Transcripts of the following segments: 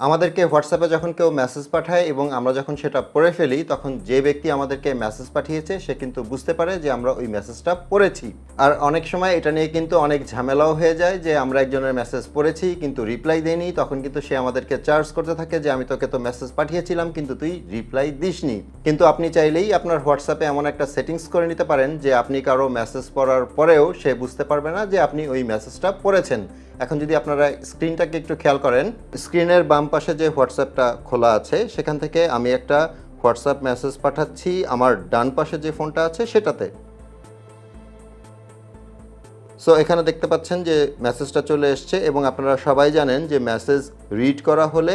আমাদেরকে হোয়াটসঅ্যাপে যখন কেউ মেসেজ পাঠায় এবং আমরা যখন সেটা পড়ে ফেলি, তখন যে ব্যক্তি আমাদেরকে মেসেজ পাঠিয়েছে, সে কিন্তু বুঝতে পারে যে আমরা ওই মেসেজটা পড়েছি। আর অনেক সময় এটা নিয়ে কিন্তু অনেক ঝামেলাও হয়ে যায় যে আমরা একজনের মেসেজ পড়েছি কিন্তু রিপ্লাই দেইনি তখন কিন্তু সে আমাদেরকে চার্জ করতে থাকে যে, আমি তোকে তো মেসেজ পাঠিয়েছিলাম, কিন্তু তুই রিপ্লাই দিসনি। কিন্তু আপনি চাইলেই আপনার হোয়াটসঅ্যাপে এমন একটা সেটিংস করে নিতে পারেন যে, আপনি কারও মেসেজ পড়ার পরেও সে বুঝতে পারবে না যে, আপনি ওই মেসেজটা পড়েছেন। এখন যদি আপনারা স্ক্রিনটাকে একটু খেয়াল করেন, স্ক্রিনের বাম পাশে যে হোয়াটসঅ্যাপটা খোলা আছে, সেখান থেকে আমি একটা হোয়াটসঅ্যাপ মেসেজ পাঠাচ্ছি, আমার ডান পাশে যে ফোনটা আছে সেটাতে। সো এখানে দেখতে পাচ্ছেন যে মেসেজটা চলে এসছে এবং আপনারা সবাই জানেন যে মেসেজ রিড করা হলে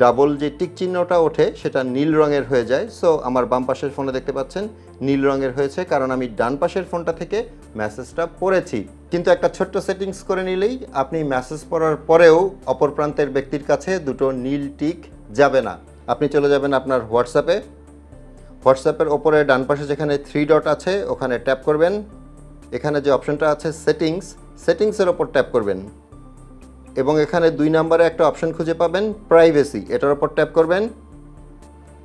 ডাবল যে টিক চিহ্নটা ওঠে, সেটা নীল রঙের হয়ে যায়। সো আমার বাম পাশের ফোনে দেখতে পাচ্ছেন, নীল রঙের হয়েছে, কারণ আমি ডান পাশের ফোনটা থেকে মেসেজটা পড়েছি। কিন্তু একটা ছোট্ট সেটিংস করে নিলেই আপনি মেসেজ পড়ার পরেও অপর প্রান্তের ব্যক্তির কাছে দুটো নীল টিক যাবে না। আপনি চলে যাবেন আপনার হোয়াটসঅ্যাপে হোয়াটসঅ্যাপের ওপরে ডান পাশে যেখানে থ্রি ডট আছে, ওখানে ট্যাপ করবেন। এখানে যে অপশনটা আছে সেটিংস সেটিংসের ওপর ট্যাপ করবেন। এবং এখানে দুই নম্বরে একটা অপশন খুঁজে পাবেন প্রাইভেসি এটার ওপর ট্যাপ করবেন।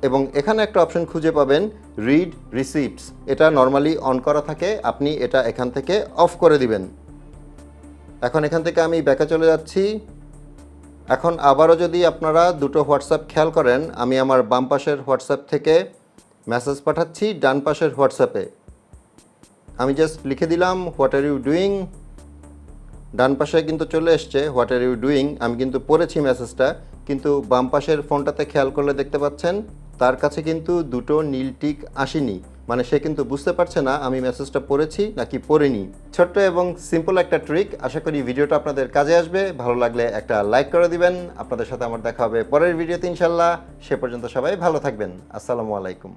এবং এখানে একটা অপশন খুঁজে পাবেন রিড রিসিপ্টস এটা নর্মালি অন করা থাকে, আপনি এটা এখান থেকে অফ করে দিবেন। এখন এখান থেকে আমি ব্যাকে চলে যাচ্ছি। এখন আবারও যদি আপনারা দুটো হোয়াটসঅ্যাপ খেয়াল করেন, আমি আমার বাম পাশের হোয়াটসঅ্যাপ থেকে মেসেজ পাঠাচ্ছি, ডান পাশের হোয়াটসঅ্যাপে। আমি জাস্ট লিখে দিলাম what are you doing done পাশে কিন্তু চলে এসছে হোয়াট আর ইউ ডুইং আমি কিন্তু পড়েছি মেসেজটা কিন্তু বাম পাশের ফোনটাতে খেয়াল করলে দেখতে পাচ্ছেন, তার কাছে কিন্তু দুটো নীল টিক আসেনি। মানে সে কিন্তু বুঝতে পারছে না, আমি মেসেজটা পড়েছি নাকি পড়িনি। ছোট্ট এবং সিম্পল একটা ট্রিক আশা করি ভিডিওটা আপনাদের কাজে আসবে। ভালো লাগলে একটা লাইক করে দিবেন। আপনাদের সাথে আমার দেখা হবে পরের ভিডিওতে ইনশাল্লাহ সে পর্যন্ত সবাই ভালো থাকবেন। আসসালামু আলাইকুম।